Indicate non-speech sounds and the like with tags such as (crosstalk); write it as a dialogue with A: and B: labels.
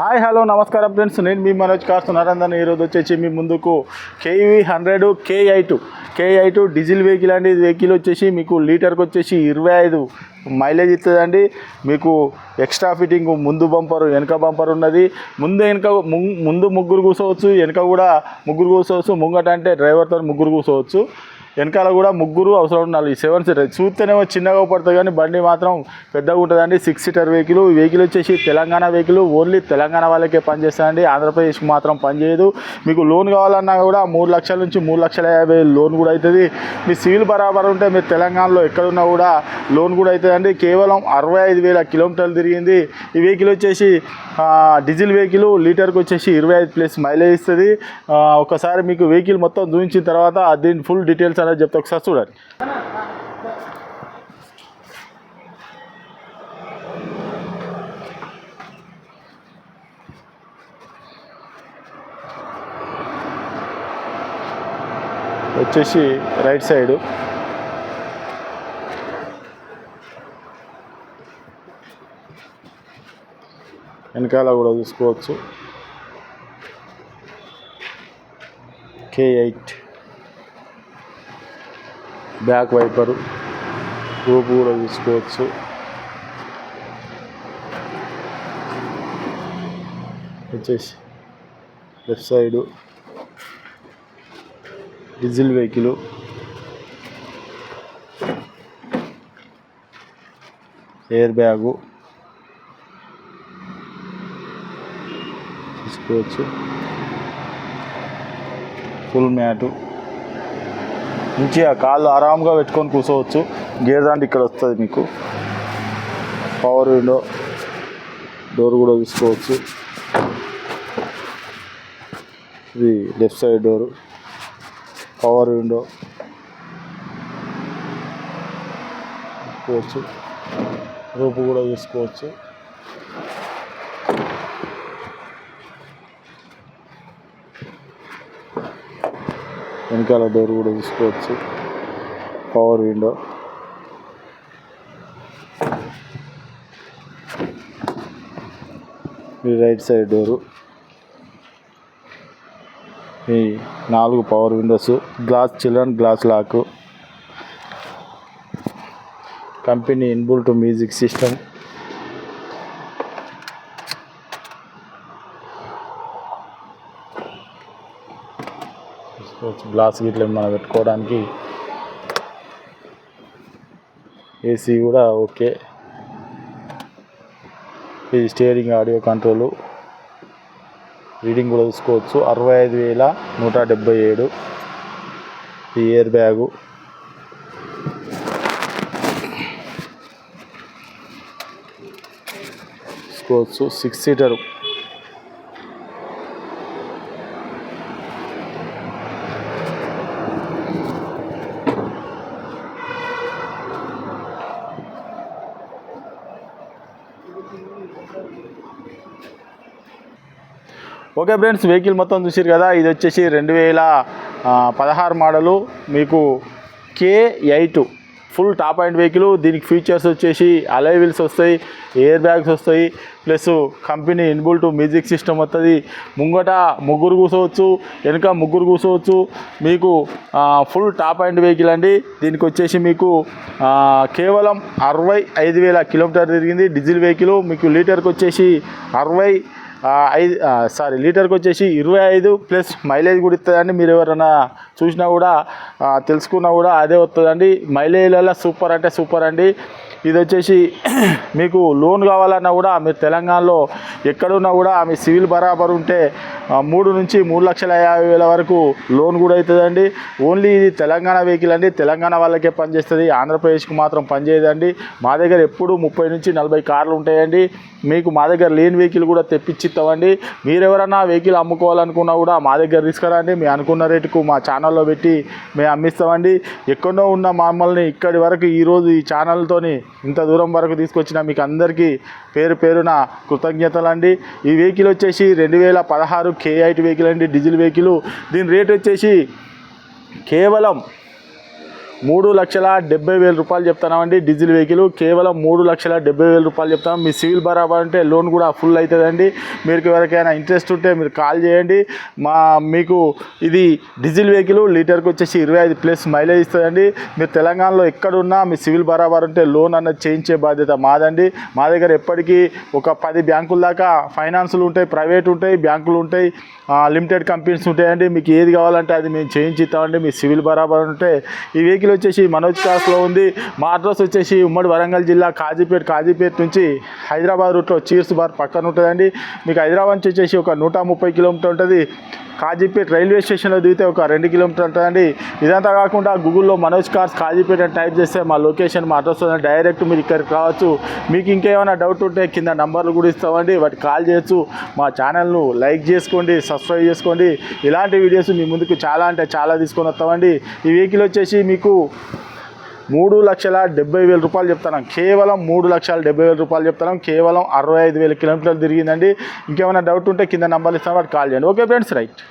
A: Hi hello నమస్కారం friends. నేను మీ Manoj cars. Narender ఈరోజు వచ్చేసి మీ ముందుకు KV hundred KI two KI two diesel vehicle అండి. వెహికల్ వచ్చేసి మీకు లీటర్కి వచ్చేసి ఇరవై ఐదు మైలేజ్ ఇస్తుందండి. మీకు ఎక్స్ట్రా ఫిట్టింగ్ ముందు బంపర్ వెనక బంపర్ ఉన్నది. ముందు వెనక ముందు ముగ్గురు కూర్చోవచ్చు వెనక కూడా ముగ్గురు కూర్చోవచ్చు ముంగట అంటే డ్రైవర్తో ముగ్గురు కూర్చోవచ్చు. వెనకాల కూడా ముగ్గురు అవసరం ఉండాలి. సెవెన్ సీటర్ చూస్తేనేమో చిన్నగా పడుతుంది కానీ బండి మాత్రం పెద్దగా ఉంటుందండి సిక్స్ సీటర్ వెహికల్ ఈ వెహికల్ వచ్చేసి తెలంగాణ వెహికల్. ఓన్లీ తెలంగాణ వాళ్ళకే పనిచేస్తుందండి. ఆంధ్రప్రదేశ్కి మాత్రం పనిచేయదు. మీకు లోన్ కావాలన్నా కూడా మూడు లక్షల నుంచి మూడు లక్షల యాభై వేలు లోన్ కూడా అవుతుంది మీ సివిల్ బరాబర్ ఉంటే మీరు తెలంగాణలో ఎక్కడున్నా కూడా లోన్ కూడా అవుతుందండి కేవలం అరవై ఐదు వేల కిలోమీటర్లు తిరిగింది. ఈ వెహికల్ వచ్చేసి డీజిల్ వెహికల్ లీటర్కి వచ్చేసి ఇరవై ఐదు ప్లస్ మైలేజ్ ఇస్తుంది. ఒకసారి మీకు వెహికల్ మొత్తం చూపించిన తర్వాత దీని ఫుల్ డీటెయిల్స్ అనేది చెప్తే ఒకసారి చూడండి వచ్చేసి రైట్ సైడు. వెనకాల కూడా చూసుకోవచ్చు. K eight. Back wiper. Roof కూడా చూసుకోవచ్చు. వచ్చేసి left side diesel vehicle. Air bag. తీసుకోవచ్చు ఫుల్ మ్యాటు. మంచిగా కాళ్ళు ఆరాంగా పెట్టుకొని కూర్చోవచ్చు. గేర్ దాంట్ ఇక్కడ వస్తుంది మీకు. పవర్ విండో డోర్ కూడా తీసుకోవచ్చు ఇది left side door power window తీసుకోవచ్చు రూపు కూడా తీసుకోవచ్చు వెనకాల డోర్ కూడా తీసుకోవచ్చు. పవర్ విండో ఈ రైట్ సైడ్ డోరు ఈ నాలుగు power windows glass children glass lock company inbuilt music system పెట్టుకోవచ్చు గ్లాస్ గిట్ల మనం పెట్టుకోవడానికి ఏసీ కూడా ఓకే. ఇది స్టీరింగ్ ఆడియో కంట్రోల్. రీడింగ్ కూడా చూసుకోవచ్చు. అరవై ఐదు వేల నూట డెబ్బై ఏడు. ఈ ఇయర్ బ్యాగు. చూసుకోవచ్చు. Six seater okay friends vehicle మొత్తం చూసారు కదా ఇది వచ్చేసి రెండు వేల పదహారు మోడలు. మీకు K eight full top end vehicle. దీనికి ఫీచర్స్ వచ్చేసి అలై వీల్స్ వస్తాయి ఎయిర్ బ్యాగ్స్ వస్తాయి plus company inbuilt music system వస్తుంది ముంగట ముగ్గురు కూర్చోవచ్చు వెనుక ముగ్గురు కూర్చోవచ్చు మీకు ఫుల్ టాప్ అండ్ వెహికల్ అండి. దీనికి వచ్చేసి మీకు కేవలం అరవై ఐదు వేల కిలోమీటర్ తిరిగింది. డీజిల్ వెహికల్ మీకు లీటర్కి వచ్చేసి అరవై ఐదు సారీ లీటర్కి వచ్చేసి ఇరవై ఐదు ప్లస్ మైలేజ్ కూడా ఇస్తుందండి. మీరు ఎవరైనా చూసినా కూడా తెలుసుకున్నా కూడా అదే వస్తుందండి. మైలేజ్లలో సూపర్ అంటే సూపర్ అండి. ఇది వచ్చేసి (clears throat) మీకు లోన్ కావాలన్నా కూడా మీరు తెలంగాణలో ఎక్కడున్నా కూడా ఆమె సివిల్ బరాబర్ ఉంటే మూడు నుంచి మూడు లక్షల యాభై వేల వరకు లోన్ కూడా అవుతుందండి. ఓన్లీ ఇది తెలంగాణ వెహికల్ అండి. తెలంగాణ వాళ్ళకే పనిచేస్తుంది. ఆంధ్రప్రదేశ్కి మాత్రం పనిచేయదండి. మా దగ్గర ఎప్పుడు ముప్పై నుంచి నలభై కార్లు ఉంటాయండి. మీకు మా దగ్గర లేని వెహికల్ కూడా తెప్పించిస్తామండి మీరు ఎవరైనా వెహికల్ అమ్ముకోవాలనుకున్నా కూడా మా దగ్గర తీసుకురండి మీ అనుకున్న రేటుకు మా ఛానల్లో పెట్టి మేము అమ్మిస్తామండి. ఎక్కడో ఉన్న మమ్మల్ని ఇక్కడి వరకు ఈరోజు ఈ ఛానల్తోని ఇంత దూరం వరకు తీసుకొచ్చిన మీకు అందరికీ పేరు పేరున కృతజ్ఞతలు అండి ఈ వెహికల్ వచ్చేసి రెండు వేల పదహారు కేఐటి వెహికల్ అండి డీజిల్ వెహికల్. దీని రేట్ వచ్చేసి కేవలం మూడు లక్షల డెబ్బై వేల రూపాయలు చెప్తున్నామండి. డీజిల్ వెహికల్ కేవలం మూడు లక్షల డెబ్బై వేల రూపాయలు చెప్తాం. మీ సివిల్ బరాబర్ అంటే లోన్ కూడా ఫుల్ అవుతుందండి మీరు ఎవరికైనా ఇంట్రెస్ట్ ఉంటే మీరు కాల్ చేయండి. మా మీకు ఇది డీజిల్ వెహికల్ లీటర్కి వచ్చేసి ఇరవై ఐదు ప్లస్ మైలేజ్ ఇస్తుందండి. మీరు తెలంగాణలో ఎక్కడున్నా మీ సివిల్ బరాబర్ ఉంటే లోన్ అన్నది చేయించే బాధ్యత మాదండి. మా దగ్గర ఎప్పటికీ ఒక పది బ్యాంకుల దాకా ఫైనాన్సులు ఉంటాయి ప్రైవేట్ ఉంటాయి బ్యాంకులు ఉంటాయి లిమిటెడ్ కంపెనీస్ ఉంటాయండి. మీకు ఏది కావాలంటే అది మేము చేయించి ఇస్తామండి మీ సివిల్ బరాబర్ ఉంటే ఈ వెహికల్ వచ్చేసి మనోజ్ క్లాస్లో ఉంది. మా అడ్రస్ వచ్చేసి ఉమ్మడి వరంగల్ జిల్లా కాజీపేట కాజీపేట నుంచి హైదరాబాద్ రూట్లో చీర్స్ బార్ పక్కన ఉంటుందండి. మీకు హైదరాబాద్ నుంచి వచ్చేసి ఒక నూట ముప్పై కిలోమీటర్ ఉంటుంది. కాజీపేట రైల్వే స్టేషన్లో దిగితే ఒక రెండు కిలోమీటర్ ఉంటుందండి. ఇదంతా కాకుండా గూగుల్లో మనోజ్ కార్స్ కాజీపేట అని టైప్ చేస్తే మా లొకేషన్ మా అడ్రస్ డైరెక్ట్ మీరు ఇక్కడికి రావచ్చు. మీకు ఇంకేమైనా డౌట్ ఉంటే కింద నంబర్లు కూడా ఇస్తామండి. వాటికి కాల్ చేయొచ్చు. మా ఛానల్ను లైక్ చేసుకోండి సబ్స్క్రైబ్ చేసుకోండి. ఇలాంటి వీడియోస్ మీ ముందుకు చాలా అంటే చాలా తీసుకొని వస్తామండి. ఈ వెహికల్ వచ్చేసి మీకు మూడు లక్షల డెబ్బై వేల రూపాయలు చెప్తాను కేవలం మూడు లక్షల డెబ్బై వేల రూపాయలు చెప్తాను కేవలం అరవై ఐదు వేల కిలోమీటర్లు తిరిగిందండి. ఇంకేమైనా డౌట్ ఉంటే కింద నంబర్లు ఇస్తాను వాటి కాల్ చేయండి. Okay friends right